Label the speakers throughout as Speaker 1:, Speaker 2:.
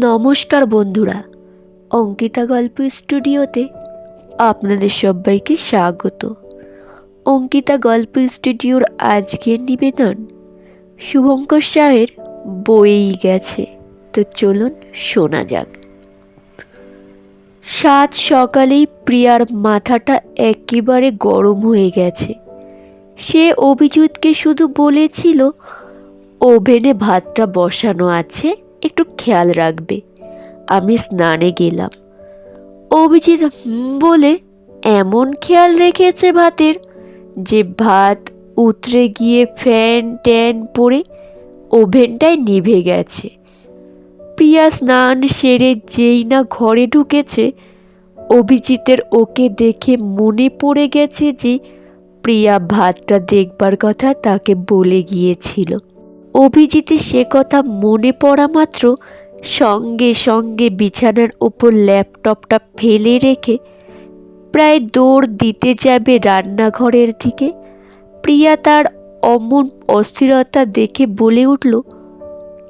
Speaker 1: নমস্কার বন্ধুরা, অঙ্কিতা গল্প স্টুডিওতে আপনাদের সবাইকে স্বাগত। অঙ্কিতা গল্প স্টুডিওর আজকের নিবেদন, শুভঙ্কর শাহের বয়েই গেছে। তো চলুন শোনা যাক। সাত সকালেই প্রিয়ার মাথাটা একেবারে গরম হয়ে গেছে। সে অভিজিৎকে শুধু বলেছিল, ওভেনে ভাতটা বসানো আছে একটু খেয়াল রাখবে। আমি স্নানে গেলাম। অভিজিৎ বলে, এমন খেয়াল রেখেছে ভাতের যে ভাত উতরে গিয়ে ফ্যান ট্যান পড়ে ওভেনটাই নিভে গেছে। প্রিয়া স্নান সেরে যেই না ঘরে ঢুকেছে, অভিজিতের ওকে দেখে মনে পড়ে গেছে যে প্রিয়া ভাতটা দেখবার কথা তাকে বলে গিয়েছিল। অভিজিতের সে কথা মনে পড়া মাত্র সঙ্গে সঙ্গে বিছানার ওপর ল্যাপটপটা ফেলে রেখে প্রায় দৌড় দিতে যাবে রান্নাঘরের দিকে। প্রিয়া তার অমন অস্থিরতা দেখে বলে উঠল,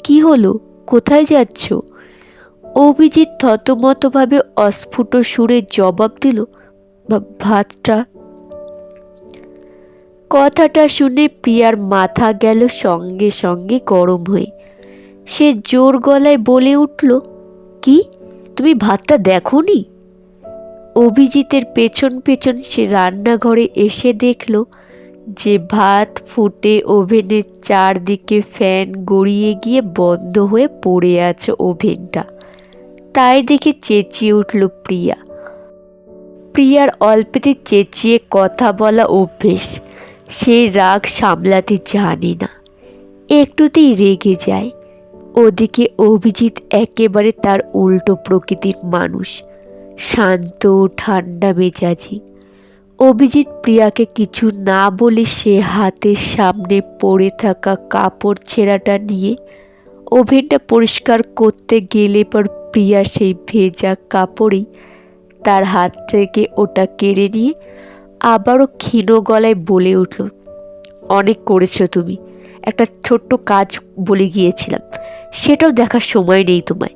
Speaker 1: কি হলো? কোথায় যাচ্ছ? অভিজিৎ থতমতভাবে অস্ফুট সুরে জবাব দিল, "ভা- ভাতটা কথাটা শুনে প্রিয়ার মাথা গেল সঙ্গে সঙ্গে গরম হয়ে। সে জোর গলায় বলে উঠল, কি? তুমি ভাতটা দেখো নি অভিজিতের পেছন পেছন সে রান্নাঘরে এসে দেখল যে ভাত ফুটে ওভেনের চারদিকে ফ্যান গড়িয়ে গিয়ে বন্ধ হয়ে পড়ে আছে ওভেনটা। তাই দেখে চেঁচিয়ে উঠল প্রিয়া। প্রিয়ার অল্পেতে চেঁচিয়ে কথা বলা অভ্যেস। সে রাগ সামলাতে জানে না। একটুতেই রেগে যায়। ওদিকে অভিজিৎ একেবারে তার উল্টো প্রকৃতির মানুষ। শান্ত ঠান্ডা মেজাজি। অভিজিৎ প্রিয়াকে কিছু না বলে সে হাতের সামনে পড়ে থাকা কাপড় ছেঁড়াটা নিয়ে ওভেনটা পরিষ্কার করতে গেলে পর প্রিয়া সেই ভেজা কাপড়েই তার হাত থেকে ওটা কেড়ে নিয়ে আবারও ক্ষীণ গলায় বলে উঠল, অনেক করেছ তুমি। একটা ছোট্ট কাজ বলে গিয়েছিলাম। সেটাও দেখার সময় নেই তোমায়।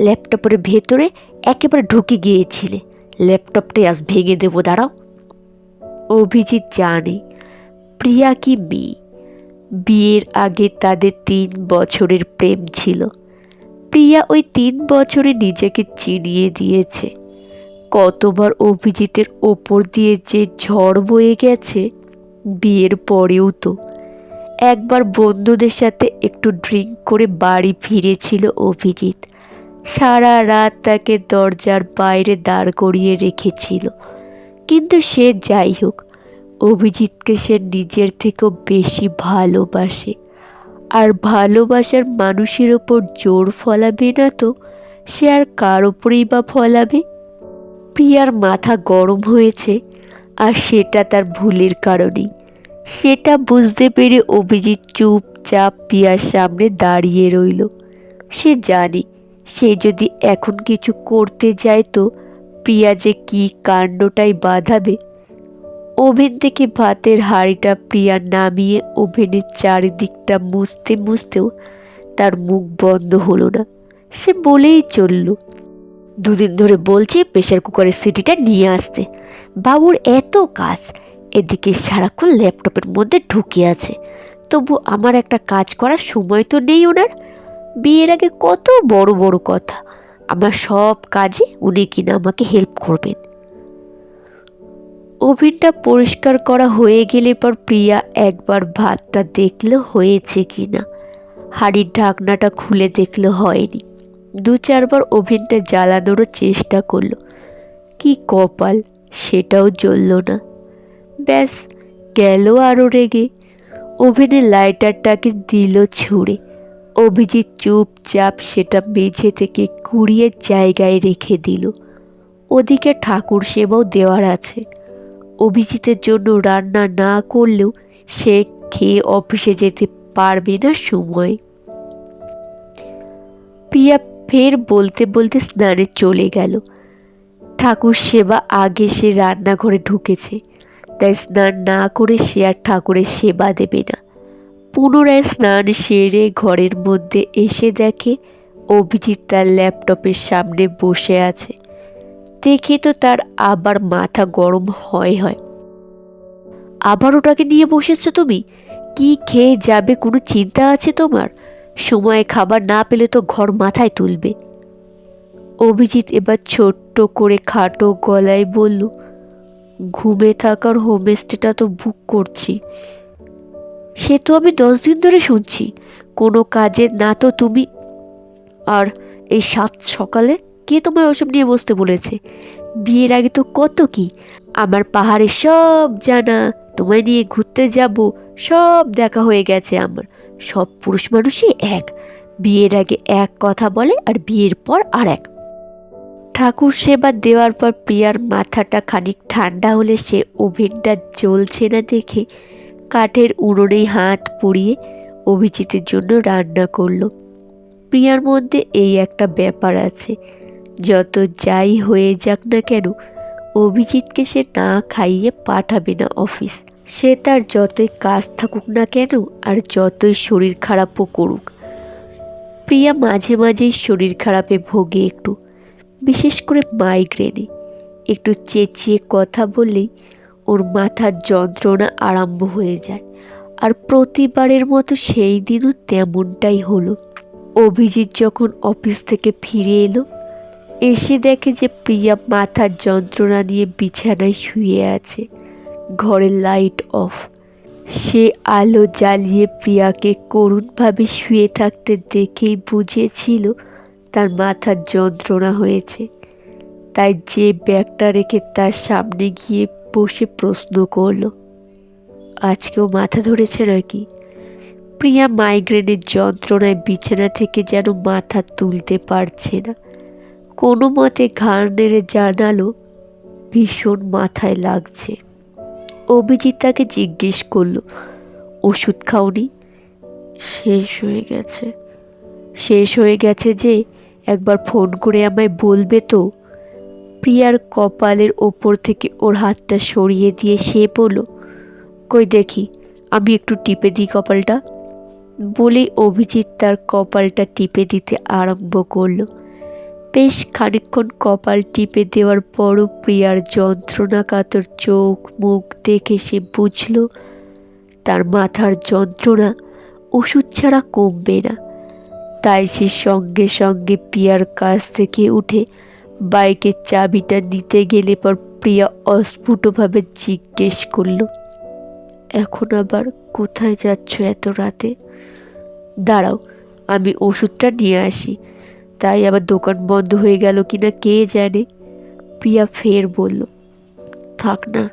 Speaker 1: ল্যাপটপের ভেতরে একেবারে ঢুকে গিয়েছিলে। ল্যাপটপটাই আজ ভেঙে দেবো, দাঁড়াও। অভিজিৎ জানে, প্রিয়া কি মেয়ে? বিয়ের আগে তাদের তিন বছরের প্রেম ছিল। প্রিয়া ওই তিন বছরে নিজেকে চিনিয়ে দিয়েছে। কতবার অভিজিতের ওপর দিয়ে যে ঝড় বয়ে গেছে, বিয়ের পরেও তো। একবার বন্ধুদের সাথে একটু ড্রিঙ্ক করে বাড়ি ফিরেছিল অভিজিৎ। সারা রাত তাকে দরজার বাইরে দাঁড় করিয়ে রেখেছিল। কিন্তু সে যাই হোক, অভিজিৎকে সে নিজের থেকেও বেশি ভালোবাসে। আর ভালোবাসার মানুষের ওপর জোর ফলাবে না তো, সে আর কার ওপরেই বা ফলাবে? প্রিয়ার মাথা গরম হয়েছে আর সেটা তার ভুলের কারণেই। সেটা বুঝতে পেরে অভিজিৎ চুপচাপ প্রিয়ার সামনে দাঁড়িয়ে রইল। সে জানে, সে যদি এখন কিছু করতে যায় তো প্রিয়া যে কী কাণ্ডটাই বাঁধাবে। ওভেন থেকে ভাতের হাঁড়িটা প্রিয়া নামিয়ে ওভেনের চারিদিকটা মুছতে মুছতেও তার মুখ বন্ধ হলো না। সে বলেই চলল দুদিন ধরে বলছি প্রেশার কুকারের সিটিটা নিয়ে আসতে। বাবুর এত কাজ, এদিকে সারাক্ষণ ল্যাপটপের মধ্যে ঢুকে আছে। তবু আমার একটা কাজ করার সময় তো নেই ওনার। বিয়ের আগে কত বড় বড় কথা, আমার সব কাজে উনি কিনা আমাকে হেল্প করবেন। ওভেনটা পরিষ্কার করা হয়ে গেলে পর প্রিয়া একবার ভাতটা দেখল হয়েছে কিনা, হাড়ির ঢাকনাটা খুলে দেখল হয়নি। দু চারবার ওভেনটা জ্বালানোরও চেষ্টা করল। কি কপাল, সেটাও জ্বলল না। ব্যাস, গেল আরও রেগে। ওভেনের লাইটারটাকে দিল ছুঁড়ে। অভিজিৎ চুপচাপ সেটা মেঝে থেকে কুড়িয়ে জায়গায় রেখে দিল। ওদিকে ঠাকুর সেবাও দেওয়ার আছে। অভিজিতের জন্য রান্না না করলেও সে খেয়ে অফিসে যেতে পারবে না সময়। প্রিয়া ফের বলতে বলতে স্নানে চলে গেল। ঠাকুর সেবা আগে সে রান্নাঘরে ঢুকেছে, তাই স্নান না করে সে আর ঠাকুরের সেবা দেবে না। পুনরায় স্নান সেরে ঘরের মধ্যে এসে দেখে অভিজিৎ তার ল্যাপটপের সামনে বসে আছে। দেখে তো তার আবার মাথা গরম হয় হয়। আবার ওটাকে নিয়ে বসেছ তুমি? কি খেয়ে যাবে কোনো চিন্তা আছে তোমার? সময়ে খাবার না পেলে তো ঘর মাথায় তুলবে। অভিজিৎ এবার ছোট্ট করে খাটো গলায় বলল, ঘুমে থাকার হোমস্টেটা তো বুক করছি। সে তো আমি দশ দিন ধরে শুনছি। কোনো কাজের না তো তুমি। আর এই সাত সকালে কে তোমায় ওসব নিয়ে বসতে বলেছে? বিয়ের আগে তো কত কি? আমার পাহাড়ে সব জানা। তোমায় নিয়ে ঘুরতে যাব, সব দেখা হয়ে গেছে আমার। সব পুরুষ মানুষই এক। বিয়ের আগে এক কথা বলে আর বিয়ের পর আর এক। ঠাকুর সেবা দেওয়ার পর প্রিয়ার মাথাটা খানিক ঠান্ডা হলে সে ওভেনটা জ্বলছে না দেখে কাঠের উনুনেই হাত পুড়িয়ে অভিজিতের জন্য রান্না করল। প্রিয়ার মধ্যে এই একটা ব্যাপার আছে। যত যাই হয়ে যাক না কেন, অভিজিৎকে সে না খাইয়ে পাঠাবে না অফিস। সে তার যতই কাজ থাকুক না কেন আর যতই শরীর খারাপও করুক। প্রিয়া মাঝে মাঝেই শরীর খারাপে ভোগে একটু, বিশেষ করে মাইগ্রেনে একটু চেঁচিয়ে কথা বললেই ওর মাথার যন্ত্রণা আরম্ভ হয়ে যায়। আর প্রতিবারের মতো সেই দিনও তেমনটাই হলো। অভিজিৎ যখন অফিস থেকে ফিরে এলো, এসে দেখে যে প্রিয়া মাথার যন্ত্রণা নিয়ে বিছানায় শুয়ে আছে। ঘরের লাইট অফ সে আলো জ্বালিয়ে প্রিয়াকে করুণভাবে শুয়ে থাকতে দেখেই বুঝেছিল তার মাথার যন্ত্রণা হয়েছে। তাই যে ব্যাগটা রেখে তার সামনে গিয়ে বসে প্রশ্ন করল, আজকেও মাথা ধরেছে নাকি? প্রিয়া মাইগ্রেনের যন্ত্রণায় বিছানা থেকে যেন মাথা তুলতে পারছে না। কোনো মতে ঘাড় নেড়ে জানালো, ভীষণ মাথায় লাগছে। অভিজিৎ তাকে জিজ্ঞেস করল, ওষুধ খাওনি? শেষ হয়ে গেছে। শেষ হয়ে গেছে যে, একবার ফোন করে আমায় বলবে তো? প্রিয়ার কপালের ওপর থেকে ওর হাতটা সরিয়ে দিয়ে সে বলল, কই দেখি, আমি একটু টিপে দিই কপালটা। বলেই অভিজিৎ তার কপালটা টিপে দিতে আরম্ভ করল। বেশ খানিকক্ষণ কপাল টিপে দেওয়ার পরও প্রিয়ার যন্ত্রণা কাতর চোখ মুখ দেখে সে বুঝল, তার মাথার যন্ত্রণা ওষুধ ছাড়া কমবে না। তাই সে সঙ্গে সঙ্গে প্রিয়ার কাছ থেকে উঠে বাইকের চাবিটা নিতে গেলে পর প্রিয়া অস্ফুটভাবে জিজ্ঞেস করল, এখন আবার কোথায় যাচ্ছ এত রাতে? দাঁড়াও, আমি ওষুধটা নিয়ে আসি। তাই আবার দোকান বন্ধ হয়ে গেল কি না কে জানে? প্রিয়া ফের বলল, থাক না,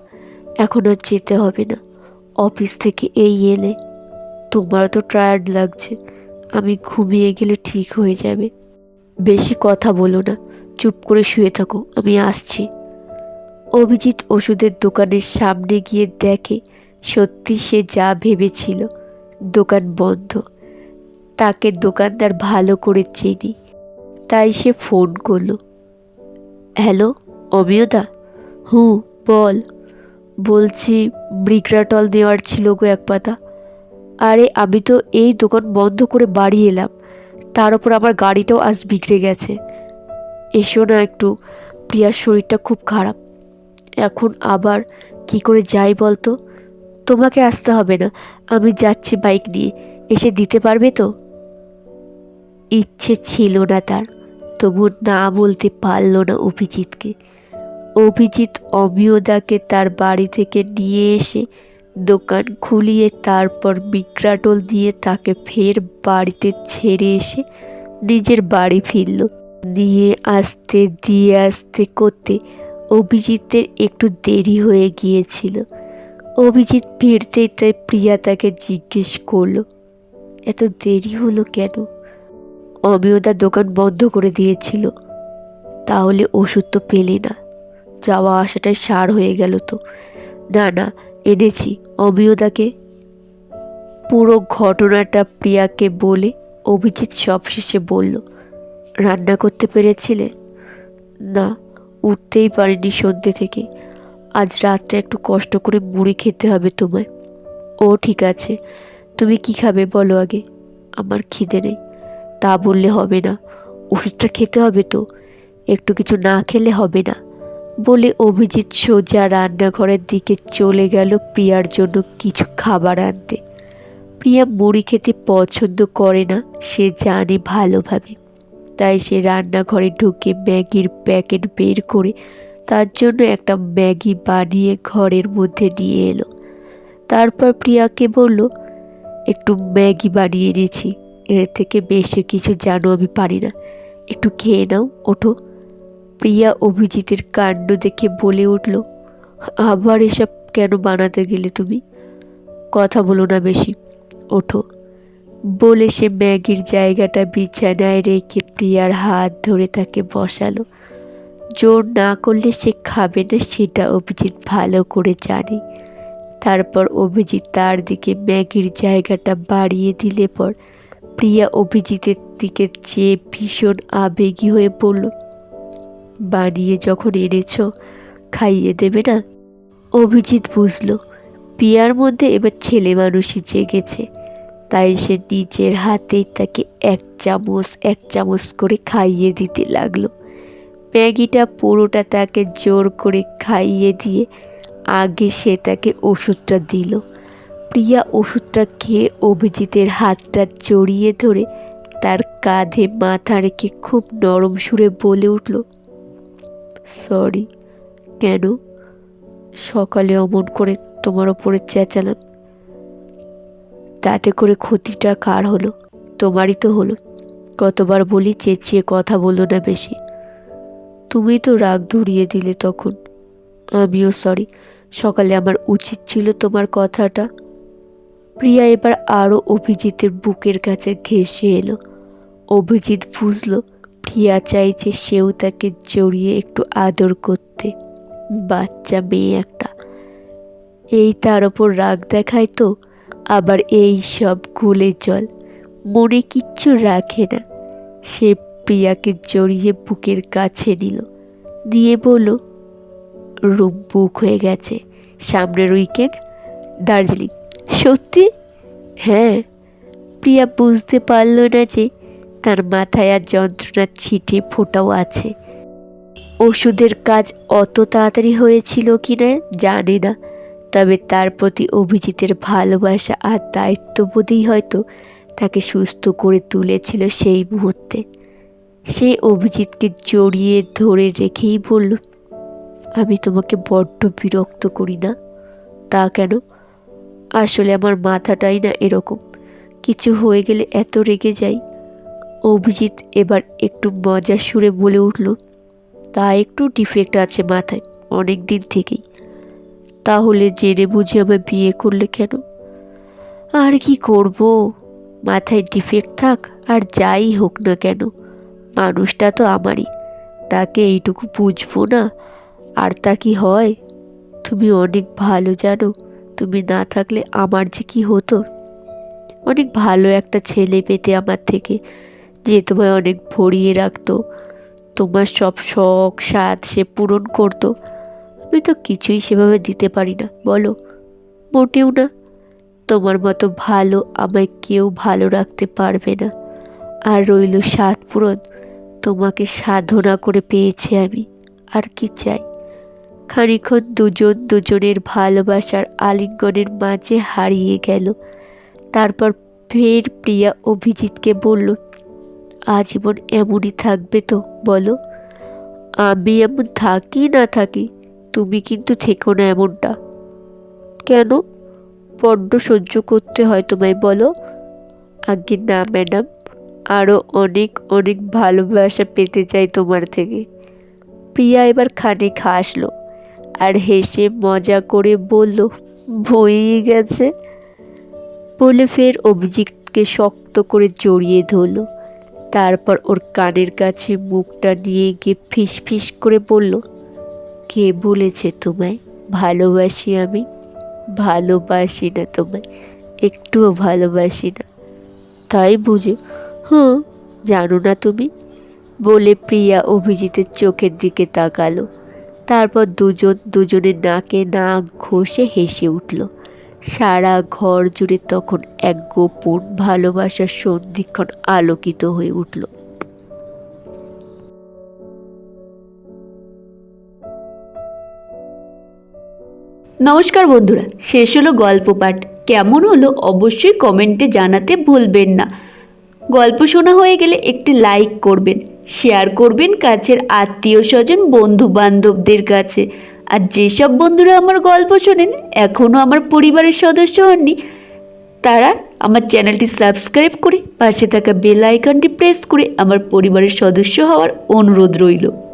Speaker 1: এখন আর যেতে হবে না। অফিস থেকে এই এলে। তোমারও তো টায়ার্ড লাগছে। আমি ঘুমিয়ে গেলে ঠিক হয়ে যাবে। বেশি কথা বলো না। চুপ করে শুয়ে থাকো, আমি আসছি। অভিজিৎ ওষুধের দোকানের সামনে গিয়ে দেখে, সত্যি সে যা ভেবেছিল, দোকান বন্ধ। তাকে দোকানদার ভালো করে চেনি। তাই সে ফোন করল। হ্যালো অমিয়দা হুঁ, বল। বলছি ব্রিকরাটল নেওয়ার ছিল গো এক পাতা। আরে, আমি তো এই দোকান বন্ধ করে বাড়ি এলাম। তার ওপর আমার গাড়িটাও আজ বিগড়ে গেছে। এসো না একটু, প্রিয়ার শরীরটা খুব খারাপ। এখন আবার কি করে যাই বলতো? তোমাকে আসতে হবে না, আমি যাচ্ছি বাইক নিয়ে। এসে দিতে পারবে তো? ইচ্ছে ছিল না তার। তবু না বলতে পারল না অভিজিৎকে। অভিজিৎ অমিয়দাকে তার বাড়ি থেকে নিয়ে এসে দোকান খুলিয়ে তারপর মিক্রাটোল দিয়ে তাকে ফের বাড়িতে ছেড়ে এসে নিজের বাড়ি ফিরল। নিয়ে আসতে, দিয়ে আসতে করতে অভিজিতের একটু দেরি হয়ে গিয়েছিল। অভিজিৎ ফিরতেই তাই প্রিয়া তাকে জিজ্ঞেস করল, এত দেরি হলো কেন? অমিয়দা দোকান বন্ধ করে দিয়েছিল। তাহলে ওষুধ তো পেলে না। যাওয়া আসাটাই সার হয়ে গেল তো। না না, এনেছি অমিয়দাকে পুরো ঘটনাটা প্রিয়াকে বলে অভিজিৎ সবশেষে বলল, রান্না করতে পেরেছিলে? না, উঠতেই পারিনি সন্ধ্যে থেকে। আজ রাতটা একটু কষ্ট করে মুড়ি খেতে হবে তোমায়। ও ঠিক আছে। তুমি কি খাবে বলো আগে? আমার খিদে নেই। তা বললে হবে না। ওষুধটা খেতে হবে তো। একটু কিছু না খেলে হবে না। বলে অভিজিৎ সোজা রান্নাঘরের দিকে চলে গেল প্রিয়ার জন্য কিছু খাবার আনতে। প্রিয়া মুড়ি খেতে পছন্দ করে না, সে জানে ভালোভাবে। তাই সে রান্নাঘরে ঢুকে ম্যাগির প্যাকেট বের করে তার জন্য একটা ম্যাগি বানিয়ে ঘরের মধ্যে নিয়ে এলো। তারপর প্রিয়াকে বলল, একটু ম্যাগি বানিয়ে এনেছি। এর থেকে বেশি কিছু জানো আমি পারি না। একটু খেয়ে নাও, ওঠো। প্রিয়া অভিজিতের কাণ্ড দেখে বলে উঠল, আবার এসব কেন বানাতে গেলে তুমি? কথা বলো না বেশি, ওঠো। বলে সে ম্যাগির জায়গাটা বিছানায় রেখে প্রিয়ার হাত ধরে তাকে বসালো। জোর না করলে সে খাবে না, সেটা অভিজিৎ ভালো করে জানে। তারপর অভিজিৎ তার দিকে ম্যাগির জায়গাটা বাড়িয়ে দিলে পর প্রিয়া অভিজিতের দিকে চেয়ে ভীষণ আবেগী হয়ে পড়ল বানিয়ে যখন এনেছ, খাইয়ে দেবে না? অভিজিৎ বুঝল, প্রিয়ার মধ্যে এবার ছেলে মানুষই জেগেছে, তাই সে নিজের হাতেই তাকে এক চামচ এক চামচ করে খাইয়ে দিতে লাগল। ম্যাগিটা পুরোটা তাকে জোর করে খাইয়ে দিয়ে আগে সে তাকে ওষুধটা দিল। প্রিয়া ওষুধটা খেয়ে অভিজিতের হাতটা জড়িয়ে ধরে তার কাঁধে মাথা রেখে খুব নরম সুরে বলে উঠল, সরি, কেন? সকালে অমন করে তোমার ওপরে চেঁচালাম। তাতে করে ক্ষতিটা কার হলো? তোমারই তো হলো। কতবার বলি চেঁচিয়ে কথা বলো না বেশি। তুমি তো রাগ ধরিয়ে দিলে তখন। আমিও সরি। সকালে আমার উচিত ছিল তোমার কথাটা প্রিয়া এবার আরও অভিজিতের বুকের কাছে ঘেসে এলো। অভিজিৎ বুঝলো, প্রিয়া চাইছে সেও তাকে জড়িয়ে একটু আদর করতে। বাচ্চা মেয়ে একটা। এই তার ওপর রাগ দেখায় তো, আবার এই সব গুলে জল। মনে কিচ্ছু রাখে না। সে প্রিয়াকে জড়িয়ে বুকের কাছে নিল। দিয়ে বলল, রুম বুক হয়ে গেছে। সামনের উইকেন্ড, দার্জিলিং। সত্যি? হ্যাঁ। প্রিয়া বুঝতে পারল না যে তার মাথায় আর যন্ত্রণার ছিটে ফোটাও আছে। ওষুধের কাজ অত তাড়াতাড়ি হয়েছিল কি না জানে না, তবে তার প্রতি অভিজিতের ভালোবাসা আর দায়িত্ববোধই হয়তো তাকে সুস্থ করে তুলেছিল সেই মুহূর্তে। সে অভিজিৎকে জড়িয়ে ধরে রেখেই বলল, আমি তোমাকে বড্ড বিরক্ত করি না। তা কেন? আসলে আমার মাথাটাই না এরকম। কিছু হয়ে গেলে এত রেগে যাই। অভিজিৎ এবার একটু মজার সুরে বলে উঠল, তা একটু ডিফেক্ট আছে মাথায় অনেক দিন থেকেই। তাহলে জেনে বুঝে আমায় বিয়ে করলে কেন? আর কি করব? মাথায় ডিফেক্ট থাক, আর যাই হোক না কেন। মানুষটা তো আমারই, তাকে এইটুকু বুঝব না। আর তা কি হয়? তুমি অনেক ভালো জানো। তুমি না থাকলে আমার যে কি হতো? অনেক ভালো একটা ছেলে পেতে আমার থেকে, যে তোমায় অনেক ভরিয়ে রাখতো। তোমার সব শখ, স্বাদ সে পূরণ করতো। আমি তো কিছুই সেভাবে দিতে পারি না, বলো? মোটেও না। তোমার মতো ভালো আমায় কেউ ভালো রাখতে পারবে না। আর রইল স্বাদ পূরণ, তোমাকে সাধনা করে পেয়েছি আমি। আর কি চাই? খানিক্ষণ দুজন দুজনের ভালোবাসার আলিঙ্গনের মাঝে হারিয়ে গেল। তারপর ফের প্রিয়া অভিজিৎকে বলল, আজীবন এমনই থাকবে তো, বলো। আমি এমন থাকি না থাকি, তুমি কিন্তু থেকো না এমনটা। কেন? বড্ড সহ্য করতে হয় তোমায়, বলো। আগে না, ম্যাডাম আরও অনেক অনেক ভালোবাসা পেতে চাই তোমার থেকে। প্রিয়া এবার খানিক হাসলো। আর হেসে মজা করে বলল বইয়ে গেছে? বলে ফের অভিজিৎকে শক্ত করে জড়িয়ে ধরল। তারপর ওর কানের কাছে মুখটা নিয়ে গিয়ে ফিস ফিস করে বলল, কে বলেছে তোমায়? ভালোবাসি আমি। ভালোবাসি না তোমায়। একটুও ভালোবাসি না। তাই বুঝে, হুঁ, জানো না তুমি? বলে প্রিয়া অভিজিতের চোখের দিকে তাকালো। তারপর দুজন, দুজনের নাকে নাক ঘষে হেসে উঠল। সারা ঘর জুড়ে তখন এক গোপন ভালোবাসার সন্ধিক্ষণ আলোকিত হয়ে উঠল। নমস্কার বন্ধুরা, শেষ হলো গল্প পাঠ। কেমন হলো অবশ্যই কমেন্টে জানাতে ভুলবেন না। গল্প শোনা হয়ে গেলে একটি লাইক করবেন। শেয়ার করবেন কাছের আত্মীয় স্বজন বন্ধু বান্ধবদের কাছে। আর যেসব বন্ধুরা আমার গল্প শোনেন এখনও আমার পরিবারের সদস্য হননি, তারা আমার চ্যানেলটি সাবস্ক্রাইব করে পাশে থাকা বেল আইকনটি প্রেস করে আমার পরিবারের সদস্য হওয়ার অনুরোধ রইল।